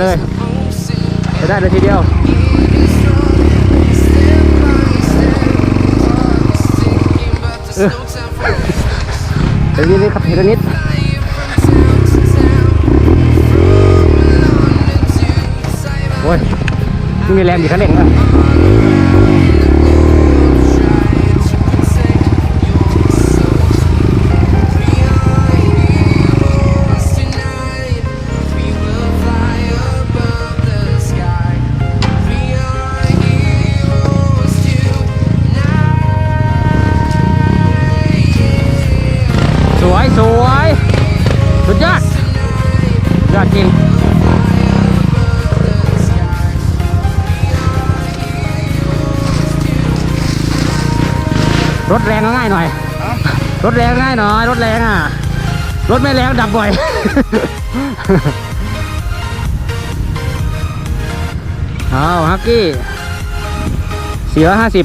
เลย ใช้ได้เลยทีเดียวเดี๋ยวนี้นี่ครับเฮดนิดโอ้ยนี่มีแรงดีขันเร่งนะส ยอดจริงรถแรงก็ง่ายหน่อย รถแรงง่ายหน่อย รถแรงอะ รถไม่แรงดับบ่อย เอาฮักกี้สี่ร้อยห้าสิบ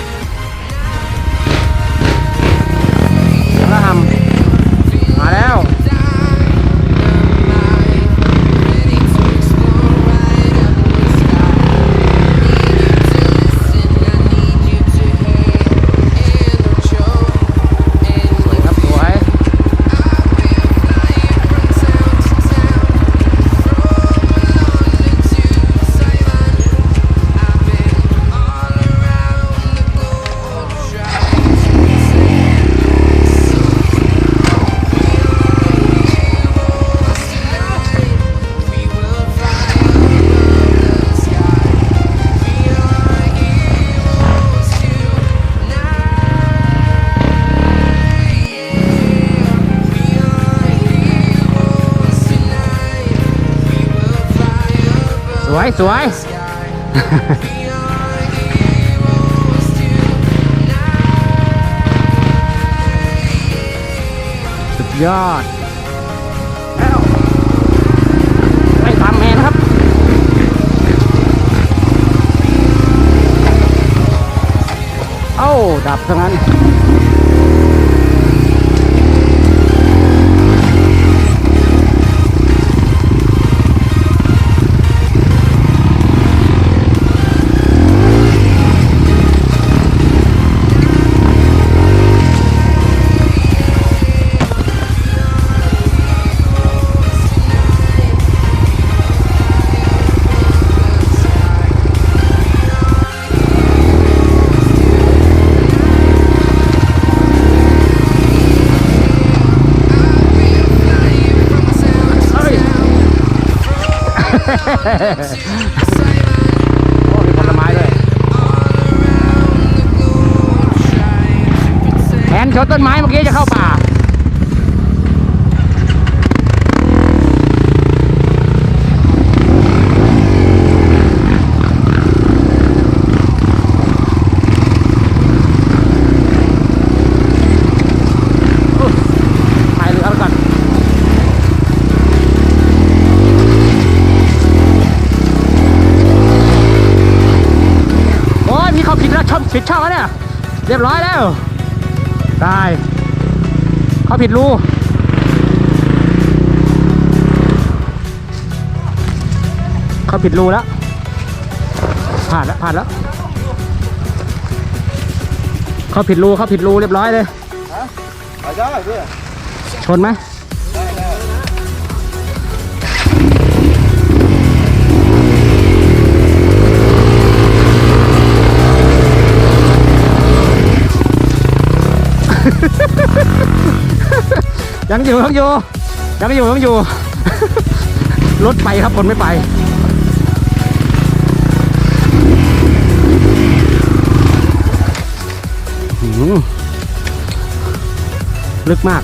สวย สุดยอดไม่ทำเองนครับ เอ้า ดับซะงั้น ตายเขาผิดรูเขาผิดรูแล้ว ผ่านแล้ว ผ่านแล้ว เขาผิดรูเขาผิดรูเรียบร้อยเลยเอาได้พี่ชนไหม ยังอยู่ยังอยู่ยังอยู่ยังอยู่ รถไปครับคนไม่ไป ลึกมาก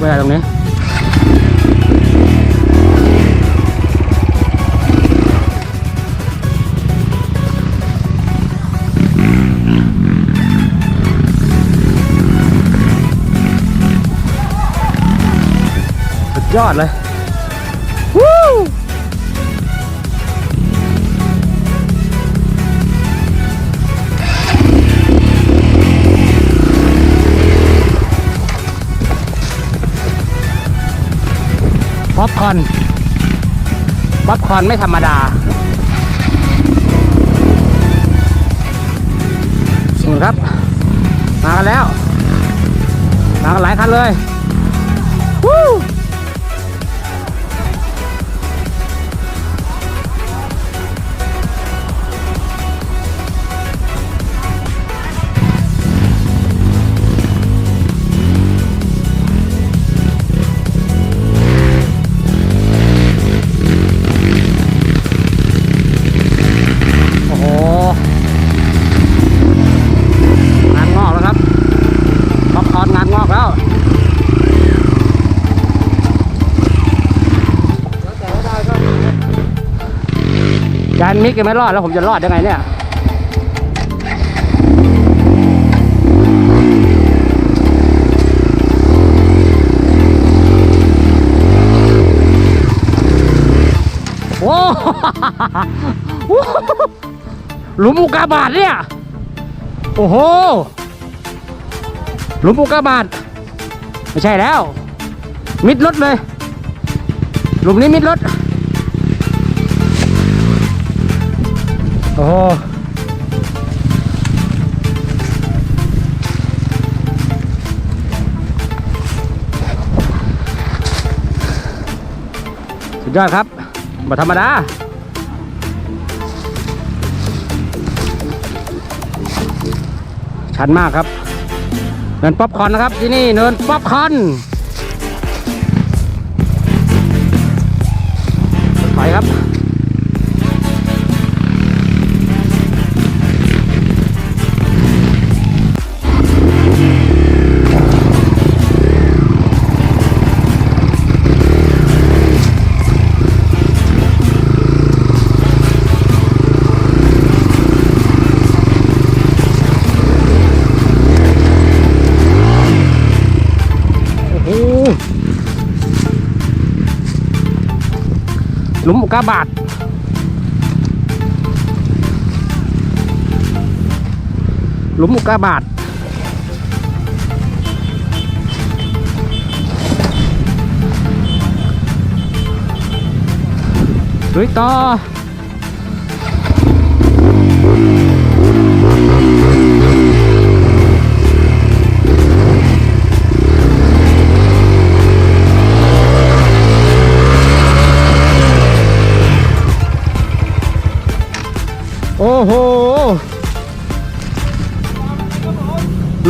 quay lại đồng nè Rất giọt này คอนป๊อปคอนไม่ธรรมดานี่ครับ มากันแล้ว มากันหลายคันเลยวู้ นมิกยังไม่รอดแล้วผมจะรอดยังไงเนี่ยโอ้โหหลุมอุกกาบาตเนี่ย โอ้โห หลุมอุกกาบาตไม่ใช่แล้ว มิดรถเลย หลุมนี้มิดรถ โอ้สุดยอดครับมาธรรมดาชันมากครับ เนินป๊อปคอนนะครับที่นี่เนินป๊อปคอน หลุมอุกกาบาต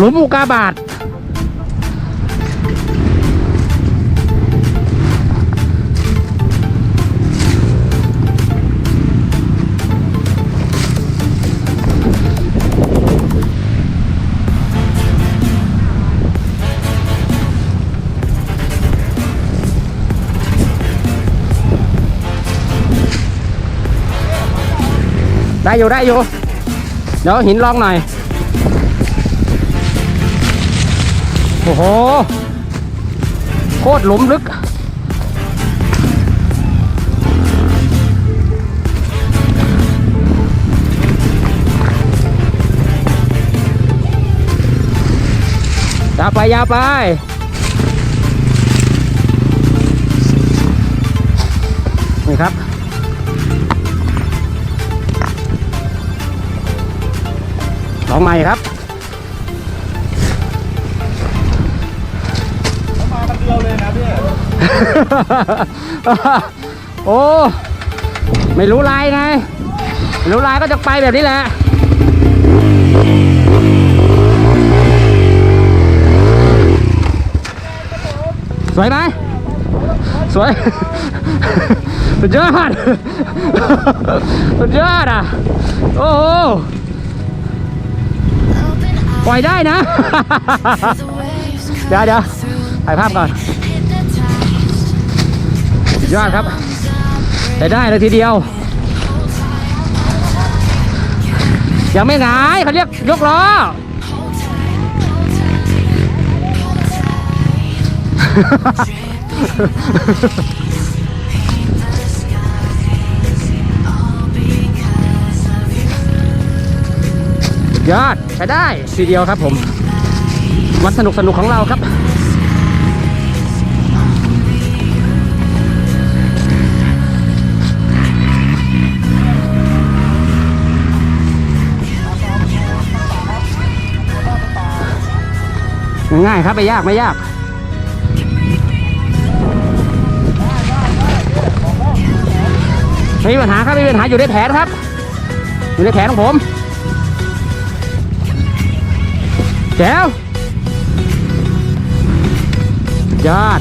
หลุมอุกกาบาตได้อยู่ได้อยู่เดี๋ยวหินลองหน่อย โห โคตรหลุมลึก ยาไป ยาไปนี่ครับลองใหม่ครับ โอ้ไม่รู้ลายไงไม่รู้ลายก็จะไปแบบนี้แหละสวยไหมสวยสุดยอดสุดยอดอะ โอ้โหปล่อยได้นะ เดี๋ยวเดี๋ยวถ่ายภาพก่อน ยอดครับได้ได้เลยทีเดียว ยังไม่หงายเขาเรียกยกล้อยอดใช้ได้ทีเดียวครับผม วันสนุกสนุกของเราครับ ง่ายครับไม่ยากไม่ยากไม่มีปัญหาครับไม่มีปัญหาอยู่ในแผนครับ อยู่ในแผนของผมแจ๋วยอด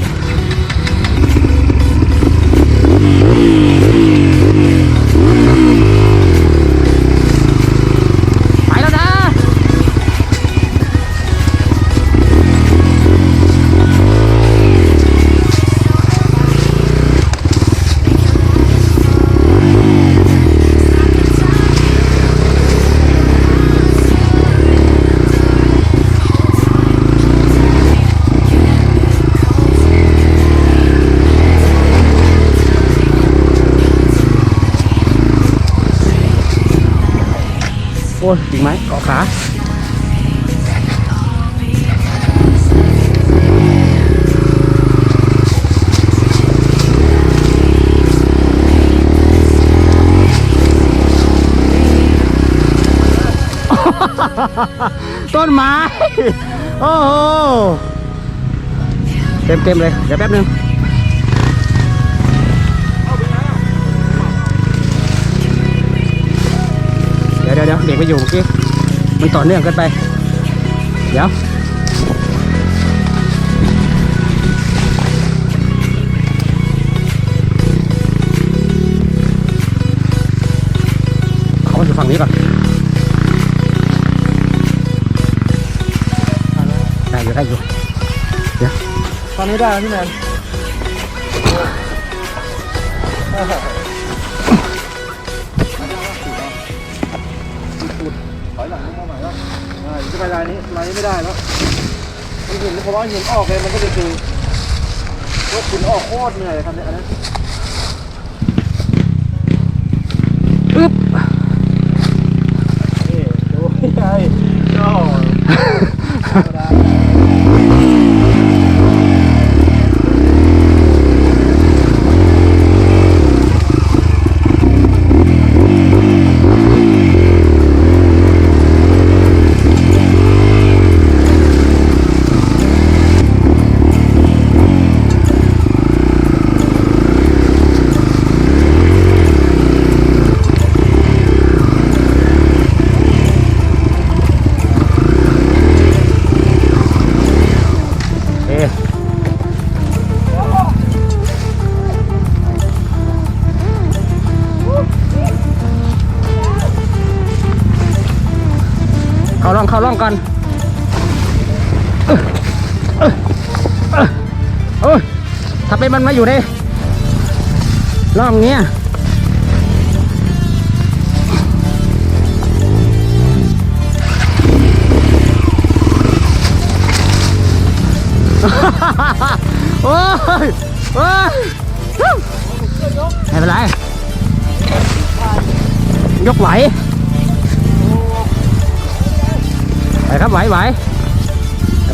ต้นไม้ โอ้โห เต็มเต็มเลย เดี๋ยวแป๊บนึงเดี๋ยวเดี๋ยวเดี๋ยวเด็กไปอยู่เมื่อกี้ มันต่อเนื่องกันไป เดี๋ยว นี้ได้แล้วพี่แมนถอยหลังเข้ามาใหม่แล้วอ่าจะไปลายนี้ลายนี้ไม่ได้แล้วมันเห็นเพราะว่าเห็นออกเลยมันก็จะคือรถขุนออกโคตรเหนื่อยครับเนี่ยอันนี้ มันมาอยู่ในร่องเนี้ยโอ้ยโอ้ยไม่เป็นไร ยกไหวไหวครับไหวไหว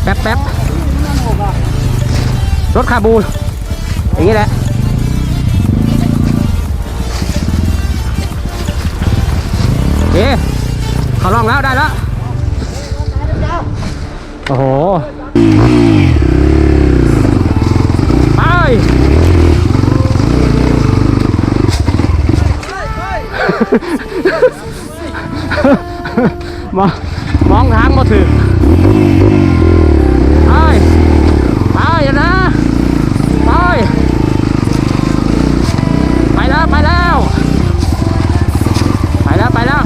แป๊บแป๊บรถคาบู อย่างนี้แหละโอเคเขาลองแล้วได้แล้ว โอ้โห ไป มองมองทางมาถึงไปไปอย่านะไปไปแล้ว ไปแล้ว ไปแล้ว ไปแล้ว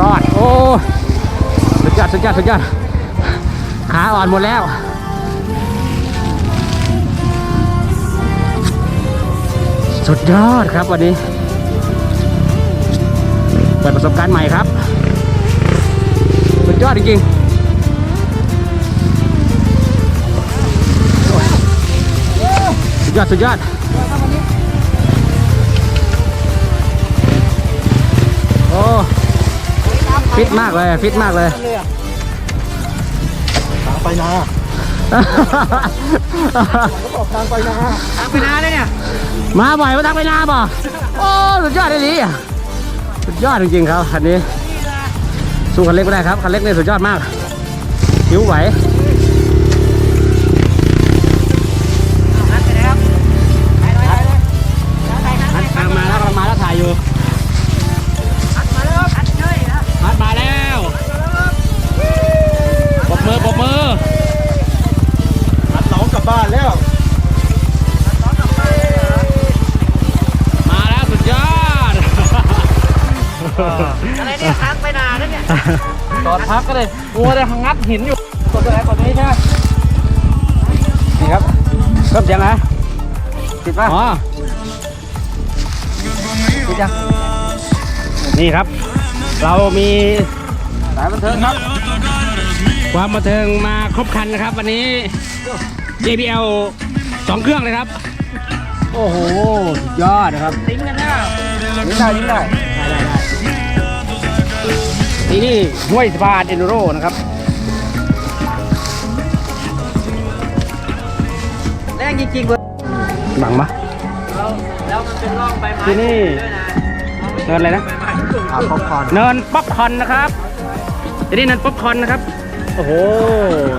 รอด โอ้ สุด ยอดสุดยอดขาอ่อนหมดแล้วสุดยอดครับวันนี้ เปิดประสบการณ์ใหม่ครับ สุดยอดจริงๆสุดยอด สุดยอด โอ้ ฟิตมากเลย ฟิตมากเลย ไปนาเขาบอกทางไปนาทางไปนาเลยเนี่ย มาบ่อยมาทักไปนาบ่โอ้สุดยอดเลยดีสุดยอดจริงๆครับคันนี้ สู้คันเล็กไม่ได้ครับคันเล็กนี่สุดยอดมากผิวไหว พักก็เลยกลัวเลยงัดหินอยู่กดตัวไหนกดตัวนี้ใช่ไหมนี่ครับเริ่มเสียงนะติดป่ะอ๋อดูจังนี่ครับ เรามีสายบันเทิงครับ ความบันเทิงมาครบครันนะครับ วันนี้ JBL สองเครื่องเลยครับ โอ้โห สุดยอดนะครับ ติ้งกันนะยิงได้ยิงได้ได้ได้ได้ นี่นี่ห้วยสะพานเอนดูโรนะครับ แรงจริงๆเว้ยบังปะแล้วแล้วมันเป็นร่องใบไม้ที่นี่ ด้วยนะเนินอะไรนะ ใบไม้สูงอ่าป๊อปคอร์นเนินป๊อปคอร์นนะครับที่นี่เนินป๊อปคอร์นนะครับ โอ้โห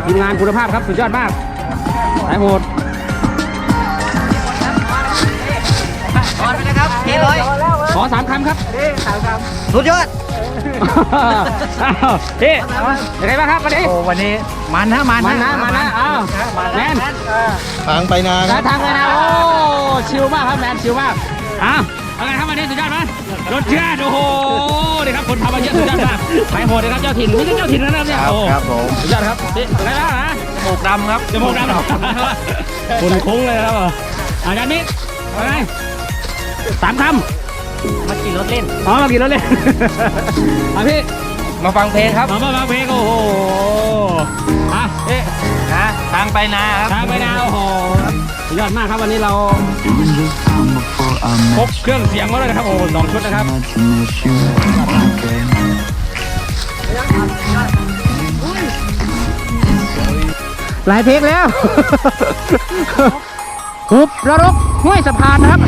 ทีมงานคุณภาพครับ สุดยอดมากสายโหดนอนไปเลยครับเทเลยขอสามคำครับ สุดยอด อ้าวพี่ยังไงบ้างครับวันนี้ โอ้วันนี้มันนะมันมันนะมันนะอ้าวแมนทางไปนาคแล้รัวบทางเลยนะ โอ้ชิลมากครับแมนชิลมากอ้าวเอาไงครับวันนี้สุดยอดไหมรถเชื่อดโอ้โหนี่ครับคนทำมาเยอะสุดยอดมากไปโหดเลยครับเจ้าถิ่นนี่ก็เจ้าถิ่นนะครับเนี่ยโอ้ครับผมสุดยอดครับนี่เป็นไงบ้างฮะหมวกดำครับจมูกดำคนคุ้งเลยครับอาจารย์นิดว่าไงสามคำ มาขี่รถเล่นอ๋อมากินแล้วเลยอะพี่มาฟังเพลงครับ มามาฟังเพลงโอ้โหอะเอ๊ะนะทางไปนาครับ ทางไปนาโอ้โหสุดยอดมากครับวันนี้เรา It was just time before I พบ met เครื่องเสียงมาแล้วนะครับโอ้โหสองชุดนะครับ not to miss you. Okay. หลายเพลงแล้วหุบระรกห้วยสะพานนะครับ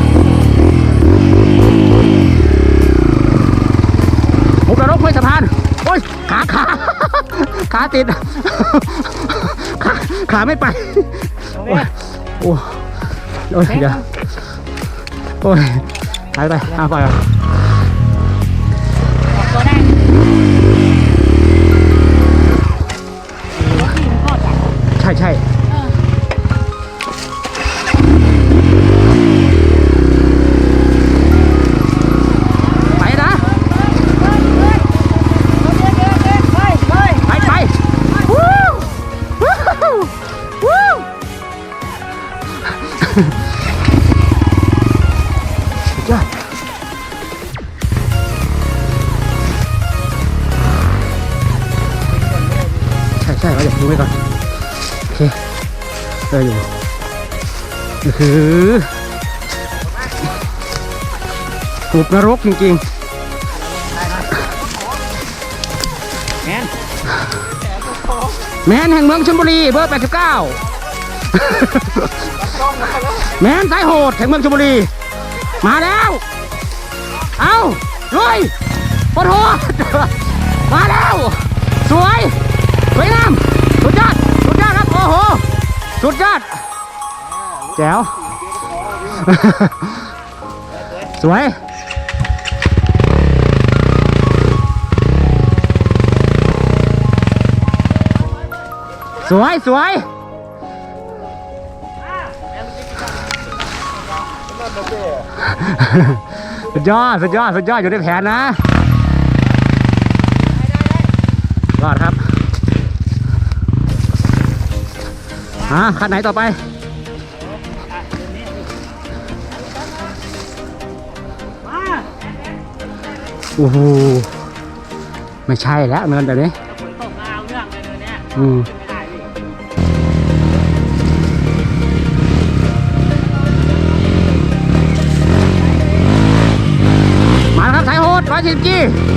หุบระรกห้วยสะพานโอ้ย ขาขาขาติดขาขาไม่ไป โอ้ยโอ้ยโอ้ยเดี๋ยวโอ้ยหายไปเอาไปก่อน นรกจริงๆ แมนแมนแห่งเมืองชลบุรีเบอร์ 89 แมนสายโหดแห่งเมืองชลบุรี มาแล้ว เอาลุยปะโถมาแล้ว สวย สวยงามสุดยอด สุดยอดครับ โอ้โห สุดยอด แจ๋ว สวย สวยสวยสุดยอดสุดยอดสุดยอดอยู่ในแผนนะรอดครับอ่าคันไหนต่อไปโอ้โหไม่ใช่แล้วเนินแบบนี้ฝนตกมาเอาเรื่องเลยเดี๋ยวเนี่ยอืม 50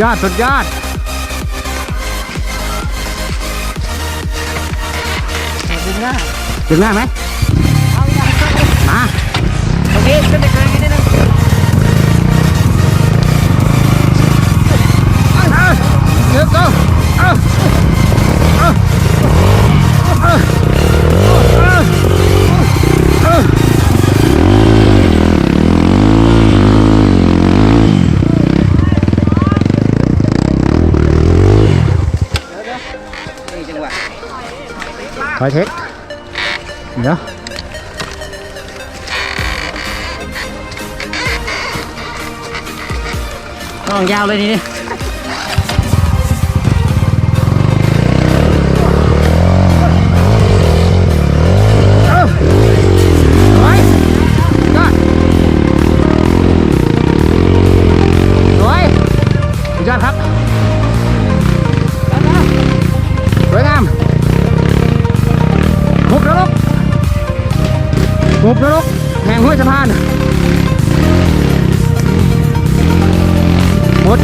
ยอดสุดยอดดึงหน้าถึงได้ไหม ไฟเทคเดี๋ยวต้องยาวเลยนี่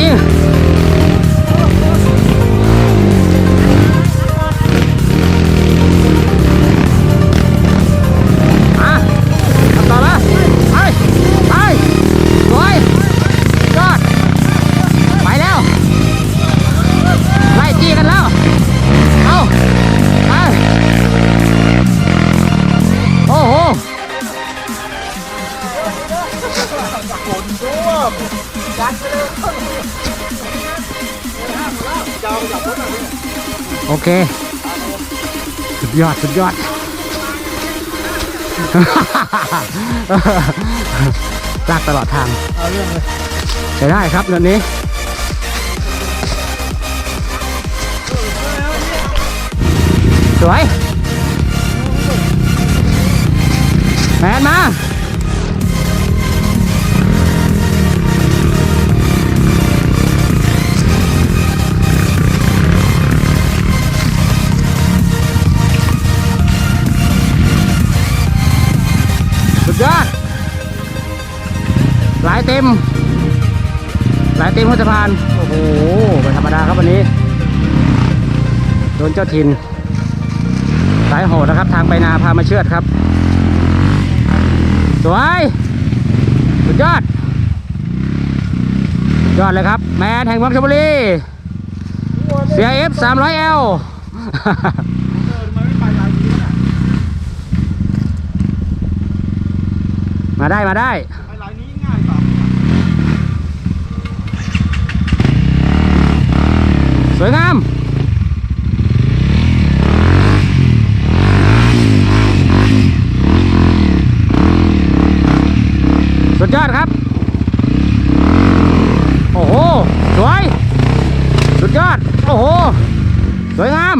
ห สุดยอดสุดยอด ลากตลอดทาง เอาเรื่องเลยใช้ได้ครับเรื่องนี้ สวย แมนมา เต็ม หลายเต็มหัวสะพาน โอ้โหไม่ธรรมดาครับวันนี้ โดนเจ้าถิ่นสายโหดนะครับ ทางไปนาพามาเชือดครับ สวยสุดยอด ยอดเลยครับ แมนแห่งเมืองชลบุรีเสียเอฟสามร้อยเอลมาได้มาได้ ไปลายนี้ง่ายกว่า ส วยงามสุดยอดครับ โอ้โห สวย สุดยอด โอ้โห สวยงาม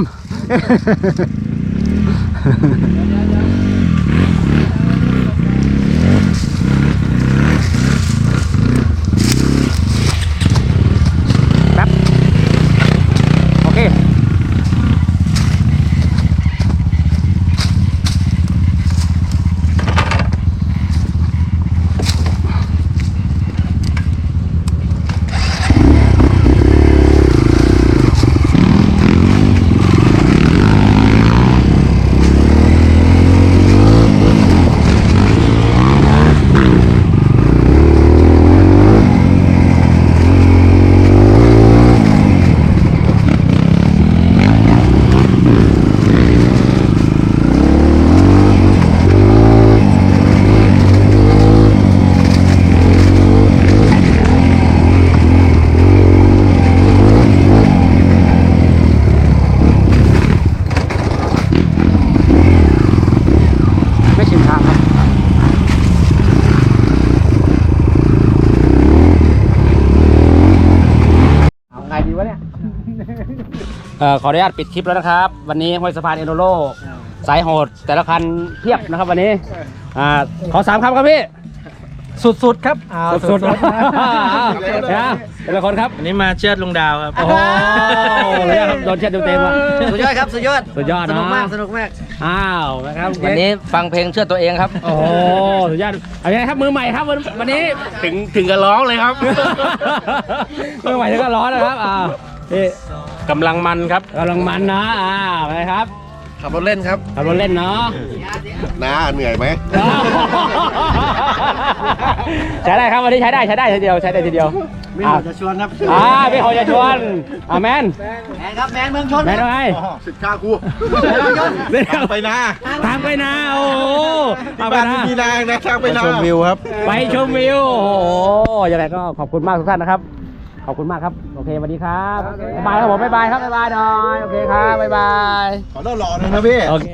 แป๊บ โอเค ส ออ ขออนุญาตปิดคลิปแล้วนะครับ วันนี้ห้วยสะพานเอโนโรสายโหดแต่ละคันเพียบนะครับวันนี้อ่าขอสามคำครับพี่ สุดๆครับอ่าสุดๆๆนะแต่ละคนครับ อันนี้มาเชือดลุงดาวครับ โอ้โหเลยครับโดนเช็ดเต็มๆอะสุดยอดครับ สุดยอด สุดยอดสนุกนะมาก สนุกมาก อ้าวนะครับ วันนี้ฟังเพลงเชื่อตัวเองครับ โอ้โหสุดยอดเอาไงครับมือใหม่ครับวันวันนี้ ถึงถึงกับร้องเลยครับ มือใหม่ถึงก็ร้อนนะครับ อ่าพี่ กำลังมันครับกำลังมันนะอ่าไปครับขับรถเล่นครับขับรถเล่นเนาะน้าเหนื่อยไหมใช้ได้ครับวันนี้ใช้ได้ใช้ได้ทีเดียวใช้ได้ทีเดียวไม่อ่าขอจะชวนครับอ่าพี่ขอจะชวนอ่าแมนแมนครับแมนเมืองชนแมนว่าไงสิบข้ากูเดี๋ยวไปนาทางไปนาโอ้โหเอาไปบ้านนะไม่มีนางนะทางไปนาชมวิวครับ ไปชมวิวโอ้โหยังไงก็ขอบคุณมากทุกท่านนะครับ ขอบคุณมากครับ โอเคสวัสดีครับบ๊ายบายครับผมบ๊ายบายครับบ๊ายบายหน่อย โอเคครับบ๊ายบายขอเล่าหล่อหน่อยนะพี่ โอเค